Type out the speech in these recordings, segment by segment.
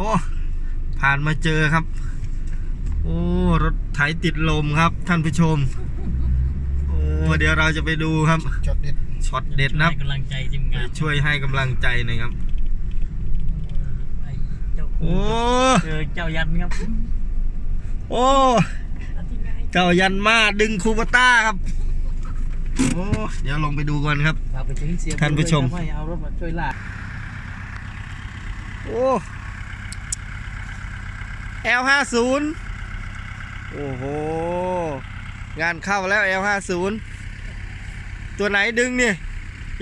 อ้ผ่านมาเจอครับ โอ้รถไถติดลมครับ ท่านผู้ชม โอ้เดี๋ยวเราจะไปดูครับจดเด็ดช็อตเด็ดนะครับให้กำลังใจทีมไปงานช่วยให้กำลังใจหน่อยครับไอ้เจ้าโอ้เจอเจ้ายันครับโอ้เจ้ายันมาดึงคูปต้าครับโอ้เดี๋ยวลงไปดูก่อนครับฝากไปถึงเสียท่านผู้ชมให้เอารถมาช่วยลากโอ้ L50 โอ้โห งานเข้าแล้ว L50 ตัวไหนดึงเนี่ย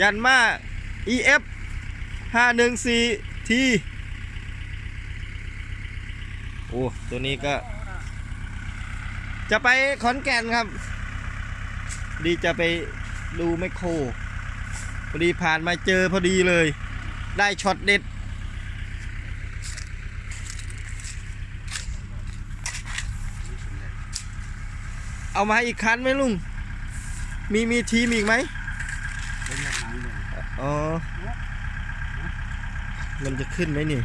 ยันมา EF 514 T โอ้ ตัวนี้ก็ จะไปขอนแก่นครับ ดีจะไปดูแมโครพอดีผ่านมาเจอพอดีเลย ได้ช็อตเด็ด เอามาอีกคันไหมลุง มีมีทีมอีกไหมอ๋อ มันจะขึ้นไหมนี่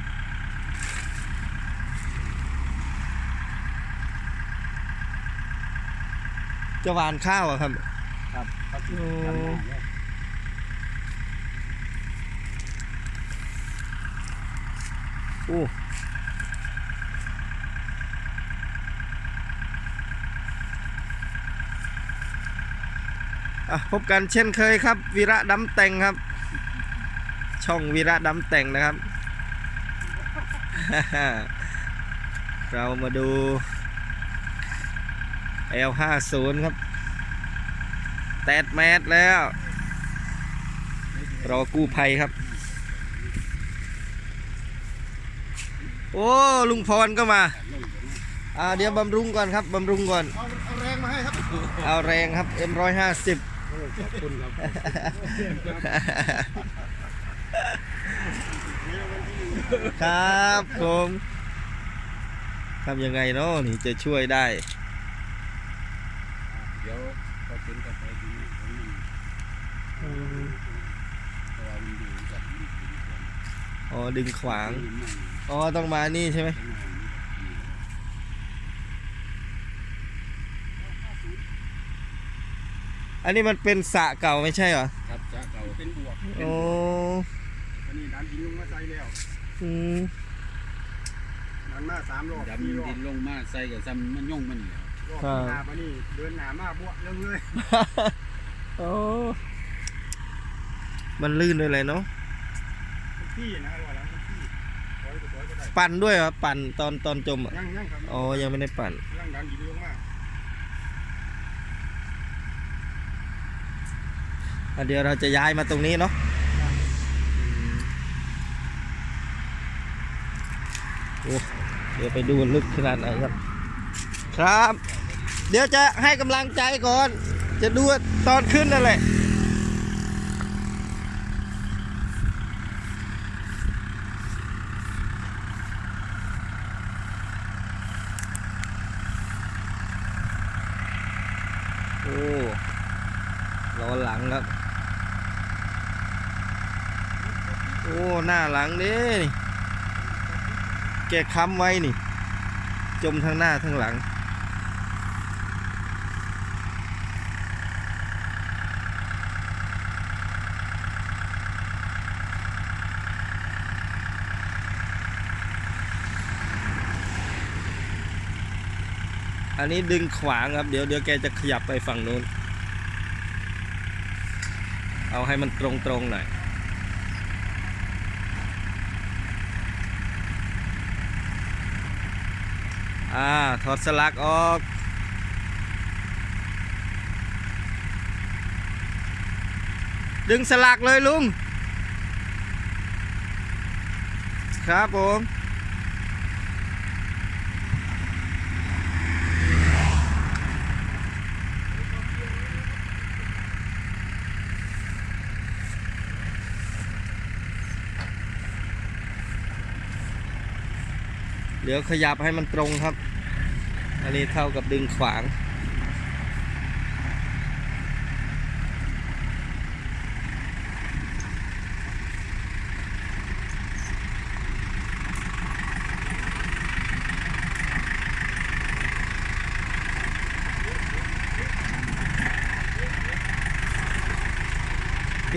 จะหวานข้าวอะครับ ครับครับโอ้ โอ้อะ พบกันเช่นเคยครับ วีระดำแต่งครับ ช่องวีระดำแต่งนะครับ เรามาดู L50 ครับแตดแมสแล้ว รอกู้ภัยครับ โอ้ลุงพรก็มาอ่าเดี๋ยวบำรุงก่อนครับบำรุงก่อน เอาเอาแรงมาให้ครับ เอาแรงครับ M150 ขอบคุณครับครับผมทำยังไงเนาะนี่จะช่วยได้ เดี๋ยวพอเป็นกาแฟดีผมมันเพราะว่ามันดีกับอ๋อดึงขวาง อ๋อต้องมานี่ใช่ไหม อันนี้มันเป็นสระเก่าไม่ใช่เหรอ ครับจะเก่าเป็นบวกโอ้อันนี้ดันดินลงมาใส่แล้วอืมดันมาสามรอบดำสี่รอดิบนลงมาใส่กับซ้ำมันย่งมันนี่แหล้วรอบที่หาปะนี่เดินหนามาบวกเรื่องเลยโอ้มันลื่นด้วยเลยเนาะที่นะว่าแล้วที่ร้อยกว่าร้อยก็ได้ปั่นด้วยเหรอ ปั่นตอนตอนจมอะ ยังยังครับอ๋อ ยังไม่ได้ปั่นยังดันดินลงมา อะ เดี๋ยวเราจะย้ายมาตรงนี้เนาะเดี๋ยวไปดูลึกขนาดไหนครับ ครับ เดี๋ยวจะให้กำลังใจก่อน จะดูตอนขึ้นนั่นแหละโอ้ล้อหลังครับ โอ้ หน้าหลังเด้นี่แกค้ำไว้นี่ จมทั้งหน้าทั้งหลัง อันนี้ดึงขวางครับ เดี๋ยวเดี๋ยวแกจะขยับไปฝั่งนู้น เอาให้มันตรงๆหน่อย อ่าถอดสลักออกดึงสลักเลยลุง ครับผม เดี๋ยวขยับให้มันตรงครับ อันนี้เท่ากับดึงขวาง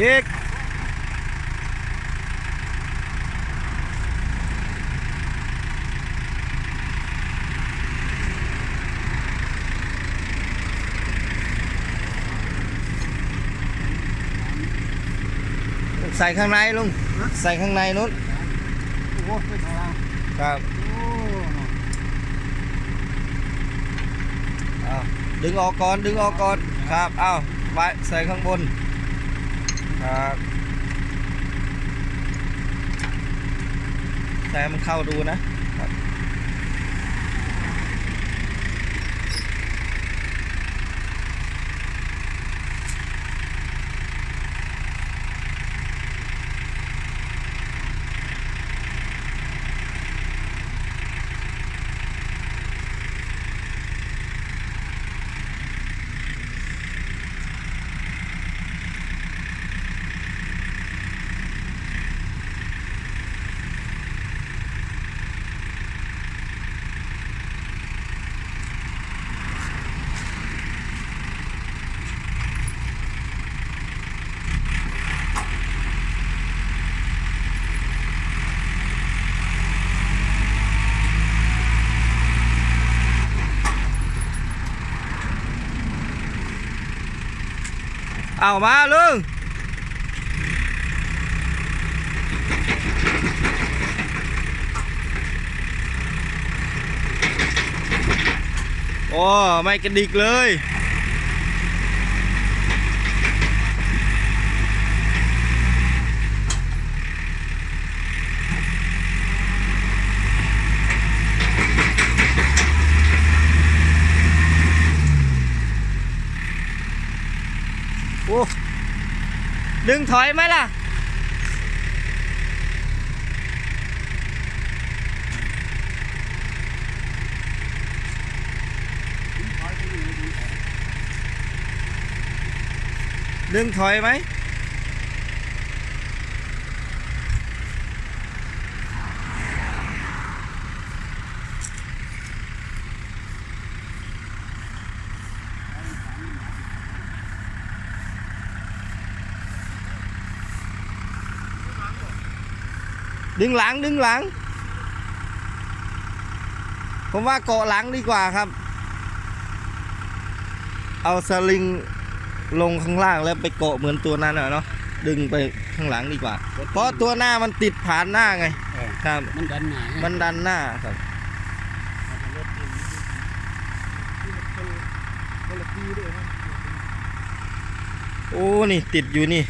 อีก ใส่ข้างในลุงใส่ข้างในนู้นโอ้ไปทางล่าครับดึงออกก่อนดึงออกก่อนครับเอาวไปใส่ข้างบนครับใส่มันเข้าดูนะครับ เอามาลุงโอ้ไม่กระดิกเลย โอ้ ดึงถอยไห ดึงถอยไหมดึงหลังดึงหลัง ผมว่าเกาะหลังดีกว่าครับ เอาสลิงลงข้างล่างแล้วไปเกาะเหมือนตัวนั้นอะเนาะดึงไปข้างหลังดีกว่า เพราะตัวหน้ามันติดผ่านหน้าไงเออครับ มันดันหนามันดันหน้าครับคนละทีด้วยนะโอ้ นี่ติดอยู่นี่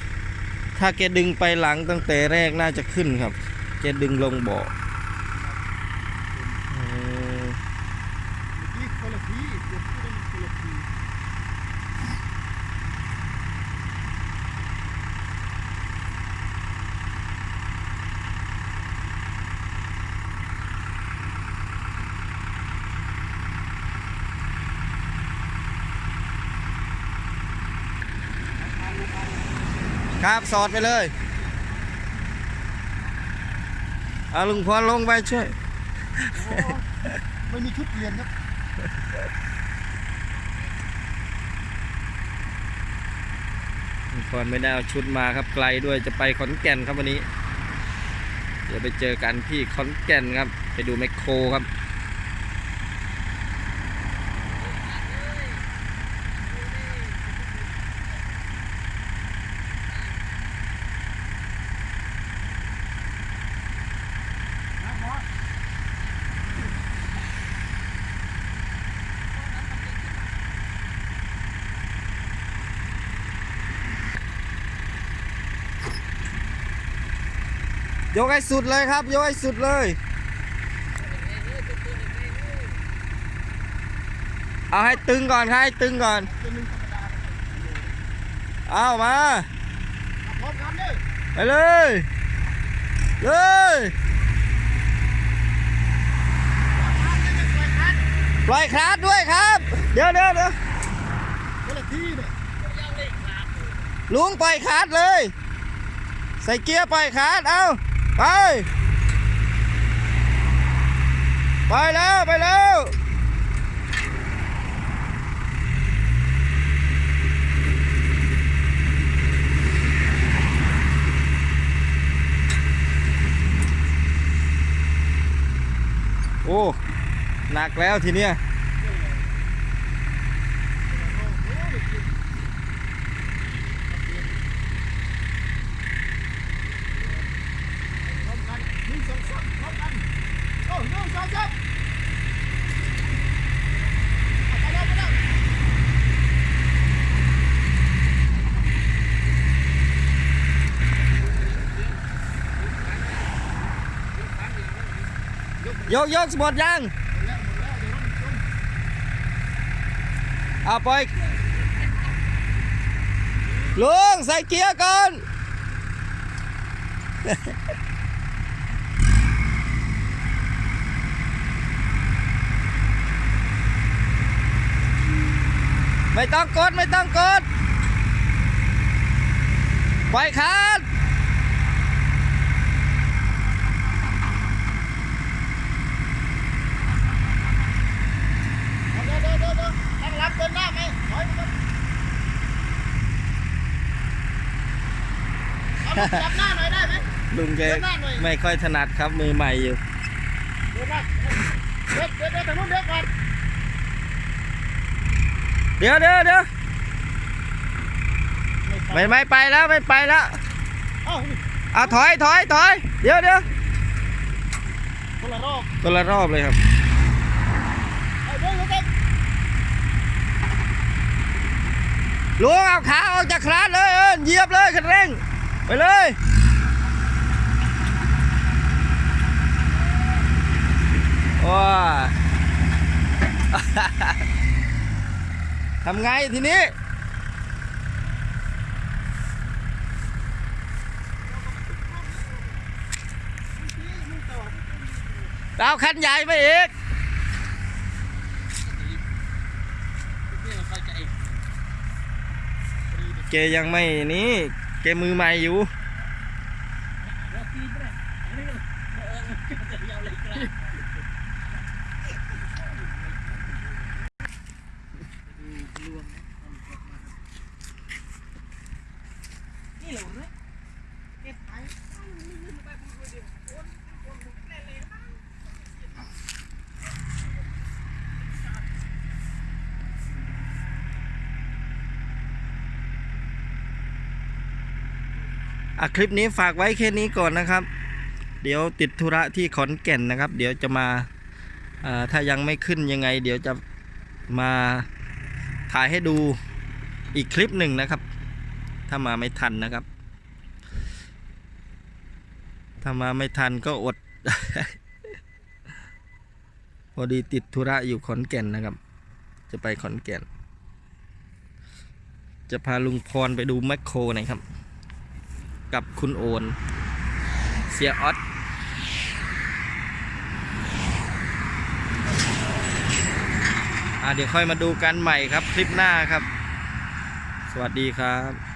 ถ้าแกดึงไปหลังตั้งแต่แรกน่าจะขึ้นครับ จะดึงลงเบาะครับ สอดไปเลย เอาลุงพรลงไปช่วยโอ้ไม่มีชุดเปลี่ยนครับลุงพรไม่ได้เอาชุดมาครับไกลด้วยจะไปขอนแก่นครับวันนี้ เดี๋ยวไปเจอกันที่ขอนแก่นครับ ไปดูแมคโครครับ ยกให้สุดเลยครับ ยกให้สุดเลย เอาให้ตึงก่อนครับให้ตึงก่อน เอามา ไปเลย เลยปล่อยคลาสด้วยครับ เดี๋ยวเดี๋ยวเดี๋ยวลุงปล่อยคลาสเลย ใส่เกียร์ปล่อยคลาสเอา ไป ไปแล้ว ไปแล้วโอ้ หนักแล้วทีเนี้ย ยกยกหมดยังเอาไปลุงใส่เกียร์ก่อนไม่ต้องกด ไม่ต้องกด ปล่อยคัน เดี๋ยวเดี๋ยวเดี๋ยวเดี๋ยวตั้งรับเดินหน้าไหมถอยไปก่อนเอาลูกจับหน้าหน่อยได้ไหมลุงแกเดินหน้าหน่อยไม่ค่อยถนัดครับมือใหม่อยู่เดินหน้าเดี๋ยวเดี๋ยวเดี๋ยวทางนู้นเดี๋ยวก่อนเดี๋ยวเดี๋ยวเดี๋ยวไม่ไม่ไปแล้วไม่ไปแล้วเอ้านี่เอาถอยถอยถอยเดี๋ยวเดี๋ยวคนละรอบคนละรอบเลยครับ เอาเดี๋ยวเดี๋ยวเดี๋ยว ลุงเอาขาออกจากคลาสเลยเอิญเหยียบเลยคันเร่ง ไปเลยว้าทำไงทีนี้เอาคันใหญ่ไปอีก กยังไม่นี่เกมือใหม่อยู่ นี่เหรอเนี่ย อะ คลิปนี้ฝากไว้แค่นี้ก่อนนะครับ เดี๋ยวติดธุระที่ขอนแก่นนะครับ เดี๋ยวจะมาถ้ายังไม่ขึ้นยังไง เดี๋ยวจะมาถ่ายให้ดูอีกคลิปหนึ่งนะครับ ถ้ามาไม่ทันนะครับ ถ้ามาไม่ทันก็อด พอดีติดธุระอยู่ขอนแก่นนะครับ จะไปขอนแก่น จะพาลุงพรไปดูแมคโครนะครับ กับคุณโอน เสียออสอ่าเดี๋ยวค่อยมาดูกันใหม่ครับคลิปหน้าครับ สวัสดีครับ